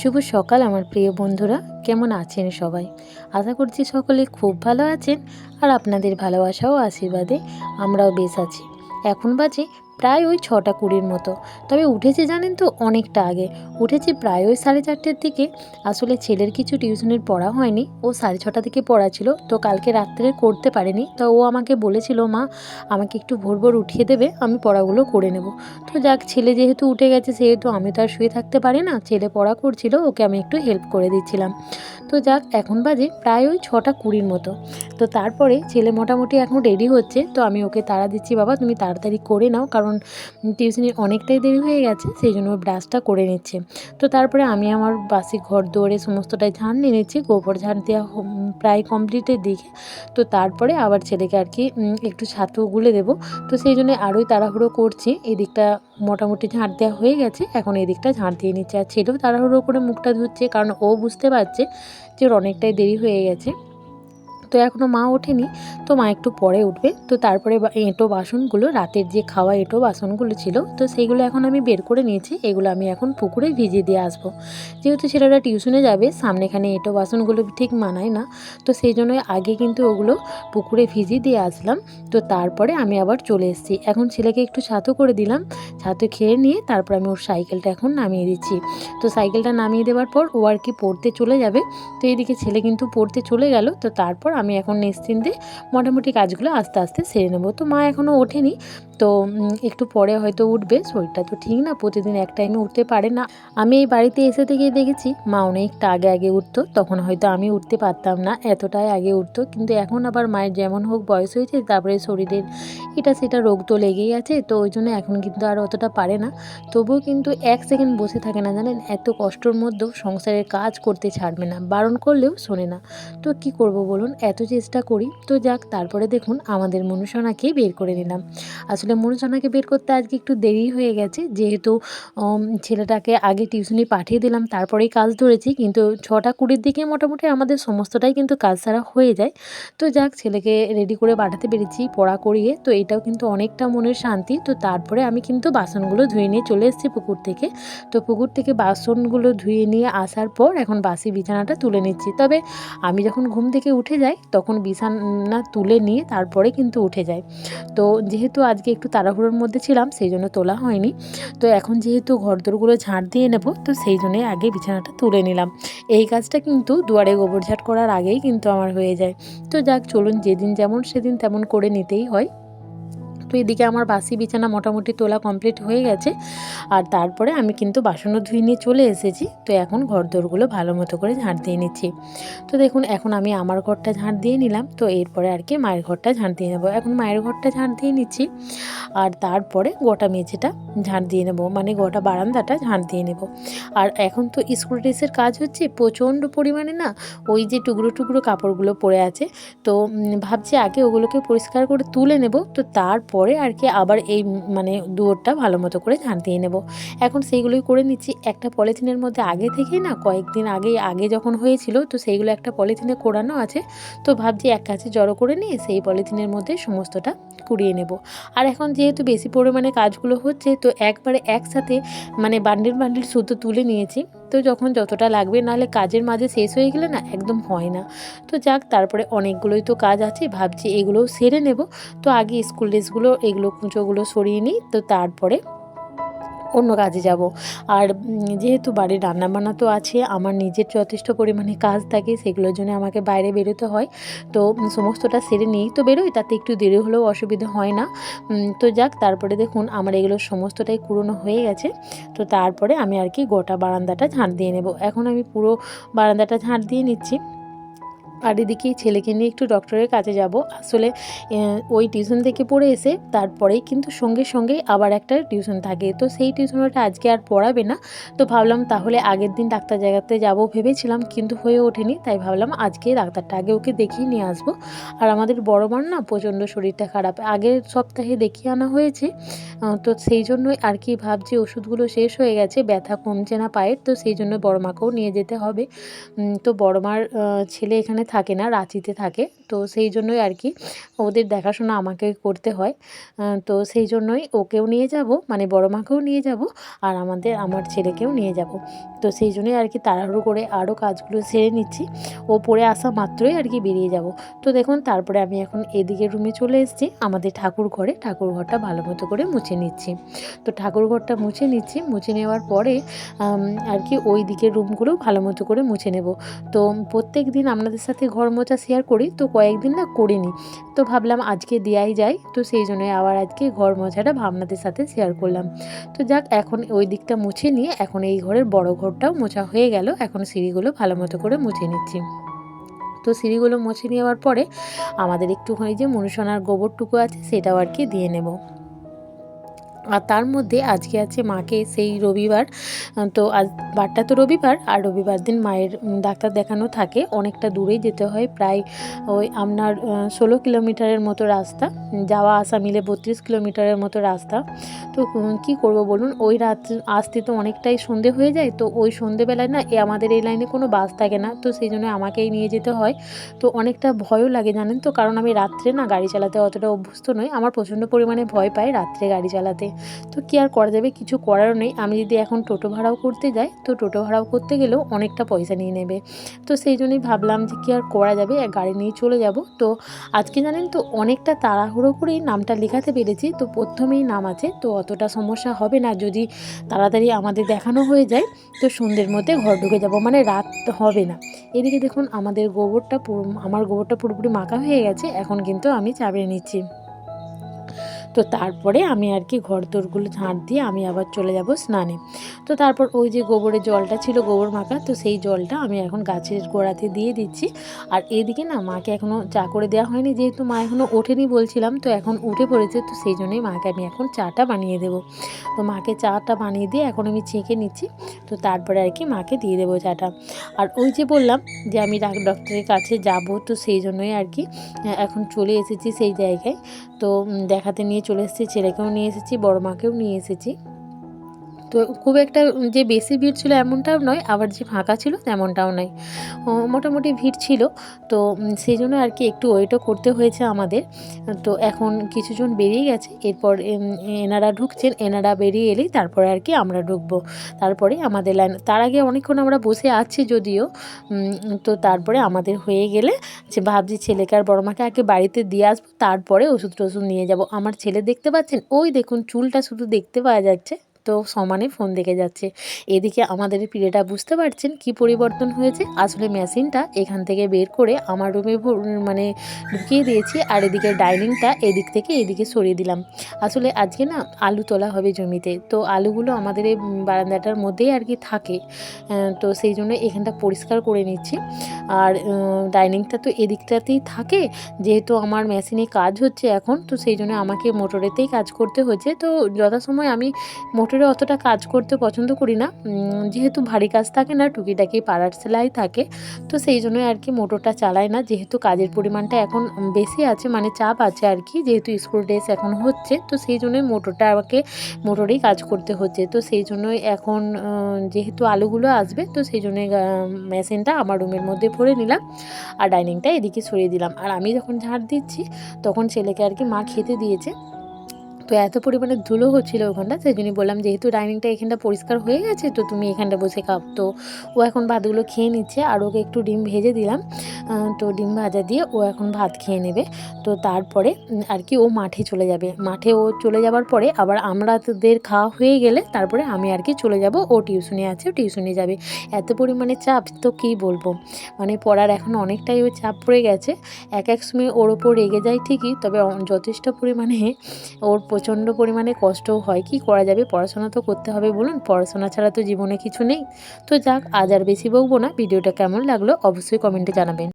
শুভ সকাল আমার প্রিয় বন্ধুরা, কেমন আছেন সবাই? আশা করছি সকলে খুব ভালো আছেন আর আপনাদের ভালোবাসা ও আশীর্বাদে আমরাও বেশ আছি। এখন বাজে প্রায় ওই ছটা কুড়ির মতো। তবে উঠেছে জানেন তো অনেকটা আগে। উঠেছি প্রায় ওই সাড়ে চারটের দিকে। আসলে ছেলের কিছু টিউশনের পড়া হয়নি। ও সাড়ে ছটা থেকে পড়া ছিল তো কালকে রাত্রে করতে পারেনি। তো ও আমাকে বলেছিল, মা, আমাকে একটু ভোর ভোর উঠিয়ে দেবে। আমি পড়াগুলো করে নেব। তো যাক, ছেলে যেহেতু উঠে গেছে, সেহেতু আমি তো আর শুয়ে থাকতে পারি না। ছেলে পড়া করছিল, ওকে আমি একটু হেল্প করে দিচ্ছিলাম। তো যাক, এখন বাজে প্রায় ওই ছটা কুড়ির মতো। তো তারপরে ছেলে মোটামুটি এখন রেডি হচ্ছে। তো আমি ওকে তাড়া দিচ্ছি, বাবা, তুমি তাড়াতাড়ি করে নাও। কারণ টিউশনির অনেকটাই দেরি হয়ে গেছে, সেই জন্য ব্রাশটা করে নিচ্ছে। তো তারপরে আমি আমার বাসি ঘর দৌড়ে সমস্তটাই ঝাড় নিয়ে নিচ্ছি, গোবর ঝাড় দেওয়া প্রায় কমপ্লিটের দিকে। তো তারপরে আবার ছেলেকে আর কি একটু ছাতু গুলে দেবো। তো সেই জন্য আরোই তাড়াহুড়ো করছি, এদিকটা মোটামুটি ঝাঁট দেওয়া হয়ে গেছে, এখন এদিকটা ঝাঁট দিয়ে নিচ্ছে। আর ছেলেও তাড়াহুড়ো করে মুখটা ধুচ্ছে, কারণ ও বুঝতে পারছে যে ওর অনেকটাই দেরি হয়ে গেছে। তো এখনও মা ওঠেনি। তো মা একটু পরে উঠবে। তো তারপরে এঁটো বাসনগুলো, রাতের যে খাওয়া এঁটো বাসনগুলো ছিল, তো সেইগুলো এখন আমি বের করে নিয়েছি। এগুলো আমি এখন পুকুরে ভিজিয়ে দিয়ে আসব। যেহেতু ছেলেরা টিউশনে যাবে, সামনেখানে এঁটো বাসনগুলো ঠিক মানায় না। তো সেই জন্য আগে কিন্তু ওগুলো পুকুরে ভিজিয়ে দিয়ে আসলাম। তো তারপরে আমি আবার চলে এসেছি। এখন ছেলেকে একটু ছাতু করে দিলাম। ছাতু খেয়ে নিয়ে তারপর আমি ওর সাইকেলটা এখন নামিয়ে দিচ্ছি। তো সাইকেলটা নামিয়ে দেওয়ার পর ও আর কি পড়তে চলে যাবে। তো এইদিকে ছেলে কিন্তু পড়তে চলে গেল। তো তারপর আমি এখন নিশ্চিন্তে মোটামুটি কাজগুলো আস্তে আস্তে সেরে নেব। তো মা এখনও ওঠেনি। তো একটু পরে হয়তো উঠবে, শরীরটা তো ঠিক না, প্রতিদিন এক টাইমে উঠতে পারে না। আমি এই বাড়িতে এসে থেকেই দেখেছি, মা অনেকটা আগে আগে উঠতো, তখন হয়তো আমি উঠতে পারতাম না, এতটাই আগে উঠতো, কিন্তু এখন আবার মায়ের যেমন হোক বয়স হয়েছে, তারপরে শরীরের এটা সেটা রোগ তো লেগেই আছে, তো ওই জন্য এখন কিন্তু আর অতটা পারে না। তবুও কিন্তু এক সেকেন্ড বসে থাকে না, জানেন? এত কষ্টর মধ্যেও সংসারের কাজ করতে ছাড়বে না, বারণ করলেও শোনে না। তো কি করব বলুন? এত চেষ্টা করি, তো যাক, তারপরে দেখুন, আমাদের মনুষণাকেই বের করে নিলাম। আসলে মনুষণাকে বের করতে আজকে একটু দেরি হয়ে গেছে। যেহেতু ছেলেটাকে আগে টিউশনি পাঠিয়ে দিলাম, তারপরেই কাজ ধরেছি। কিন্তু ছটা কুড়ির দিকে মোটামুটি আমাদের সমস্তটাই কিন্তু কাজ সারা হয়ে যায়। তো যাক, ছেলেকে রেডি করে পাঠাতে পেরেছি পড়া করিয়ে। তো এটাও কিন্তু অনেকটা মনের শান্তি। তো তারপরে আমি কিন্তু বাসনগুলো ধুয়ে নিয়ে চলে এসেছি পুকুর থেকে। তো পুকুর থেকে বাসনগুলো ধুয়ে নিয়ে আসার পর এখন বাসি বিছানাটা তুলে নিচ্ছি। তবে আমি যখন ঘুম থেকে উঠে যাই, তখন বিছানা তুলে নিয়ে তারপরে কিন্তু উঠে যাই। তো যেহেতু আজকে একটু তাড়াহুড়োর মধ্যে ছিলাম, সেই জন্য তোলা হয়নি। তো এখন যেহেতু ঘরদোরগুলো ঝাঁট দিয়ে নেব, তো সেই জন্যে আগে বিছানাটা তুলে নিলাম। এই কাজটা কিন্তু দুয়ারে গোবর ঝাঁট করার আগেই কিন্তু আমার হয়ে যায়। তো যাক, চলুন যেদিন যেমন সেদিন তেমন করে নিতেই হয়। এদিকে আমার বাসি বিছানা মোটামুটি তোলা কমপ্লিট হয়ে গেছে। আর তারপরে আমি কিন্তু বাসনও ধুয়ে নিয়ে চলে এসেছি। তো এখন ঘর দোরগুলো ভালো মতো করে ঝাঁট দিয়ে নিচ্ছি। তো দেখুন, এখন আমি আমার ঘরটা ঝাঁট দিয়ে নিলাম। তো এরপরে আর কি মায়ের ঘরটা ঝাঁট দিয়ে নেব। এখন মায়ের ঘরটা ঝাঁট দিয়ে নিচ্ছি। আর তারপরে গোটা মেঝেটা ঝাঁট দিয়ে নেব। মানে গোটা বারান্দাটা ঝাঁট দিয়ে নেব। আর এখন তো স্কুল ড্রেসের কাজ হচ্ছে প্রচণ্ড পরিমাণে না ওই যে টুকরো টুকরো কাপড়গুলো পরে আছে। তো ভাবছি আগে ওগুলোকে পরিষ্কার করে তুলে নেব। তো তারপরে আর কি আবার এই মানে দুয়ারটা ভালো মতো করে ঝাঁট দিয়ে নেব। এখন সেইগুলোই করে নিচ্ছি। একটা পলিথিনের মধ্যে আগে থেকেই না কয়েকদিন আগে আগে যখন হয়েছিল, তো সেইগুলো একটা পলিথিনে কোরানো আছে। তো ভাবছি এক কাছে জড়ো করে নিয়ে সেই পলিথিনের মধ্যে সমস্তটা কুড়িয়ে নেব। আর এখন যেহেতু বেশি পরিমাণে কাজগুলো হচ্ছে, তো একবারে একসাথে মানে বান্ডিল বান্ডিল সুতো তুলে নিয়েছি। তো যখন যতটা লাগবে, নাহলে কাজের মাঝে শেষ হয়ে গেলে না একদম হয় না। তো যাক, তারপরে অনেকগুলোই তো কাজ আছে, ভাবছি এগুলোও সেরে নেব। তো আগে স্কুল ড্রেসগুলো, এগুলো কুঁচোগুলো সরিয়ে নিই, তো তারপরে অন্য কাজে যাব। আর যেহেতু বাড়ির রান্নাবান্না তো আছে, আমার নিজের যথেষ্ট পরিমাণে কাজ থাকে, সেগুলোর জন্য আমাকে বাইরে বেরোতে হয়। তো সমস্তটা সেরে নিয়েই তো বেরোই, তাতে একটু দেরি হলেও অসুবিধা হয় না। তো যাক, তারপরে দেখুন, আমার এগুলো সমস্তটাই পুরনো হয়ে গেছে। তো তারপরে আমি আর কি গোটা বারান্দাটা ঝাঁট দিয়ে নেব। এখন আমি পুরো বারান্দাটা ঝাঁট দিয়ে নিচ্ছি। আর এদিকে ছেলেকে নিয়ে একটু ডক্টরের কাছে যাব। আসলে ওই টিউশন থেকে পড়ে এসে তারপরেই কিন্তু সঙ্গে সঙ্গেই আবার একটা টিউশন থাকে। তো সেই টিউশনটা আজকে আর পড়াবে না। তো ভাবলাম তাহলে আগের দিন ডাক্তার জায়গাতে যাব ভেবেছিলাম, কিন্তু হয়ে ওঠেনি। তাই ভাবলাম আজকে ডাক্তারটা আগে ওকে দেখিয়ে নিয়ে আসব। আর আমাদের বড় মার না প্রচণ্ড শরীরটা খারাপ। আগের সপ্তাহে দেখিয়ে আনা হয়েছে। তো সেই জন্যই আর কি ভাবছি ওষুধগুলো শেষ হয়ে গেছে, ব্যথা কমছে না পায়ের। তো সেই জন্য বড় মাকেও নিয়ে যেতে হবে। তো বড় মার ছেলে এখানে থাকে না রাঁচিতে থাকে। তো সেই জন্যই আর কি ওদের দেখাশোনা আমাকে করতে হয়। তো সেই জন্যই ওকেও নিয়ে যাব মানে বড় মাকেও নিয়ে যাব আর আমাদের, আমার ছেলেকেও নিয়ে যাব। তো সেই জন্যই আর কি তাড়াহুড়ো করে আরও কাজগুলো সেরে নিচ্ছি। ও পড়ে আসা মাত্রই আর কি বেরিয়ে যাব। তো দেখুন তারপরে আমি এখন এদিকে রুমে চলে এসেছি, আমাদের ঠাকুর ঘরে ঠাকুর ঘরটা ভালো মতো করে মুছে নিচ্ছি। তো ঠাকুর ঘরটা মুছে নিচ্ছি, মুছে নেওয়ার পরে আর কি ওই দিকের রুমগুলো ভালো মতো করে মুছে নেব। তো প্রত্যেক দিন আপনাদের সাথে ঘর মোছা শেয়ার করি, তো কয়েকদিন না করিনি। তো ভাবলাম আজকে দেওয়াই যায় তো সেই জন্যই আবার আজকে ঘর মোছাটা ভাবনাদের সাথে শেয়ার করলাম। তো যাক, এখন ওই দিকটা মুছে নিয়ে এখন এই ঘরের বড় ঘরটাও মোছা হয়ে গেল। এখন সিঁড়িগুলো ভালো মতো করে মুছে নিচ্ছি। তো সিঁড়িগুলো মুছে নেওয়ার পরে আমাদের একটুখানি যে মনুষণার গোবরটুকু আছে সেটাও আর কি দিয়ে নেব। আর তার মধ্যে আজকে আছে মাকে সেই রবিবার। তো আজ বারটা তো রবিবার, আর রবিবার দিন মায়ের ডাক্তার দেখানো থাকে। অনেকটা দূরেই যেতে হয়, প্রায় ওই আপনার ষোলো কিলোমিটারের মতো রাস্তা। যাওয়া আসা মিলে বত্রিশ কিলোমিটারের মতো রাস্তা। তো কি করব বলুন? ওই রাত আসতে তো অনেকটাই সন্ধে হয়ে যায়। তো ওই সন্ধেবেলায় না আমাদের এই লাইনে কোনো বাস থাকে না। তো সেই জন্য আমাকেই নিয়ে যেতে হয়। তো অনেকটা ভয়ও লাগে, জানেন তো? কারণ আমি রাত্রে না গাড়ি চালাতে অতটা অভ্যস্ত নই। আমার প্রচণ্ড পরিমাণে ভয় পাই রাত্রে গাড়ি চালাতে। তো কী আর করা যাবে? কিছু করারও নেই। আমি যদি এখন টোটো ভাড়াও করতে যাই, তো টোটো ভাড়াও করতে গেলেও অনেকটা পয়সা নিয়ে নেবে। তো সেই জন্যই ভাবলাম যে কী আর করা যাবে? গাড়ি নিয়ে চলে যাব। তো আজকে জানেন তো অনেকটা তাড়াহুড়ো করেই নামটা লেখাতে পেরেছি। তো প্রথমেই নাম আছে, তো অতটা সমস্যা হবে না। যদি তাড়াতাড়ি আমাদের দেখানো হয়ে যায়, তো সন্ধ্যের মধ্যে ঘর ঢুকে যাব। মানে রাত হবে না। এদিকে দেখুন, আমাদের গোবরটা আমার গোবরটা পুরোপুরি মাখা হয়ে গেছে। এখন কিন্তু আমি চাপিয়ে নিচ্ছি। তো তারপরে আমি আর কি ঘর দোরগুলো ঝাঁট দিয়ে আমি আবার চলে যাব স্নানে। তো তারপর ওই যে গোবরের জলটা ছিল, গোবর মাখা, তো সেই জলটা আমি এখন গাছের গোড়াতে দিয়ে দিচ্ছি। আর এদিকে না মাকে এখনও চা করে দেওয়া হয়নি, যেহেতু মা এখনও ওঠেনি বলছিলাম, তো এখন উঠে পড়েছে, তো সেই জন্যই মাকে আমি এখন চাটা বানিয়ে দেবো। তো মাকে চাটা বানিয়ে দিয়ে এখন আমি ছেঁকে নিচ্ছি, তো তারপরে আর কি মাকে দিয়ে দেবো চাটা। আর ওই যে বললাম যে আমি ডাক ডক্টরের কাছে যাব, তো সেই জন্যই আর কি এখন চলে এসেছি সেই জায়গায়। তো দেখাতে নিয়ে চলে এসেছি ছেলেকেও নিয়ে এসেছি বড় মাকেও নিয়ে এসেছি। তো খুব একটা যে বেশি ভিড় ছিল এমনটাও নয়, আবার যে ফাঁকা ছিল তেমনটাও নয়। মোটামুটি ভিড় ছিল, তো সেই জন্য আর কি একটু ওয়েটও করতে হয়েছে আমাদের। তো এখন কিছুজন বেরিয়ে গেছে, এরপর এনারা ঢুকছেন, এনারা বেরিয়ে এলেই তারপরে আর কি আমরা ঢুকবো। তারপরে আমাদের লাইন তার আগে অনেকক্ষণ আমরা বসে আছি যদিও তো তারপরে আমাদের হয়ে গেলে যে ভাবছি ছেলেকে আর বড় মাকে আগে বাড়িতে দিয়ে আসব, তারপরে ওষুধ টষুধ নিয়ে যাব। আমার ছেলে দেখতে পাচ্ছেন? ওই দেখুন, চুলটা শুধু দেখতে পাওয়া যাচ্ছে। তো সমানে ফোন দেখে যাচ্ছে। এদিকে আমাদের পিড়েটা বুঝতে পারছেন কি পরিবর্তন হয়েছে। আসলে মেশিনটা এখান থেকে বের করে আমার রুমে মানে ঢুকিয়ে দিয়েছি আর এদিকে ডাইনিংটা এদিক থেকে এদিকে সরিয়ে দিলাম। আসলে আজকে না আলু তোলা হবে জমিতে। তো আলুগুলো আমাদের এই বারান্দাটার মধ্যেই আর কি থাকে। তো সেই জন্য এখানটা পরিষ্কার করে নিচ্ছি। আর ডাইনিংটা তো এদিকটাতেই থাকে। যেহেতু আমার মেশিনে কাজ হচ্ছে এখন, তো সেই জন্য আমাকে মোটরেতেই কাজ করতে হচ্ছে তো যথাসময় আমি মোটরে অতটা কাজ করতে পছন্দ করি না। যেহেতু ভারী কাজ থাকে না, টুকিটাকি পাড়ার সেলাই থাকে, তো সেই জন্যই আর কি মোটরটা চালাই না। যেহেতু কাজের পরিমাণটা এখন বেশি আছে মানে চাপ আছে আর কি, যেহেতু স্কুল ড্রেস এখন হচ্ছে, তো সেই জন্যই মোটরটা আমাকে মোটরেই কাজ করতে হচ্ছে। তো সেই জন্যই এখন যেহেতু আলুগুলো আসবে, তো সেই জন্যই মেশিনটা আমার রুমের মধ্যে ভরে নিলাম আর ডাইনিংটা এদিকে সরিয়ে দিলাম। আর আমি যখন ঝাড় দিচ্ছি, তখন ছেলেকে আর কি মা খেতে দিয়েছে। তো এত পরিমাণে ধুলো হচ্ছিল ওখানটা, সেই জন্যই বললাম যেহেতু ডাইনিংটা এখানটা পরিষ্কার হয়ে গেছে, তো তুমি এখানটা বসে খাও। তো ও এখন ভাতগুলো খেয়ে নিচ্ছে আর ওকে একটু ডিম ভেজে দিলাম। তো ডিম ভাজা দিয়ে ও এখন ভাত খেয়ে নেবে। তো তারপরে আর কি ও মাঠে চলে যাবে। মাঠে ও চলে যাবার পরে আবার আমরাদের খাওয়া হয়ে গেলে তারপরে আমি আর কি চলে যাব। ও টিউশনে আছে টিউশনে যাবে। এত পরিমাণে চাপ, তো কী বলব? মানে পড়ার এখন অনেকটাই ও চাপ পড়ে গেছে। এক এক সময় ওর ওপর রেগে যায় ঠিকই, তবে যথেষ্ট পরিমাণে ওর প্রচণ্ড পরিমাণে কষ্ট হয়। কি করা যাবে? পড়াশোনা তো করতে হবে বলুন। পড়াশোনা ছাড়া তো জীবনে কিছু নেই। তো যাক, আজ আর বেশি বকবো না। ভিডিওটা কেমন লাগল অবশ্যই কমেন্টে জানাবেন।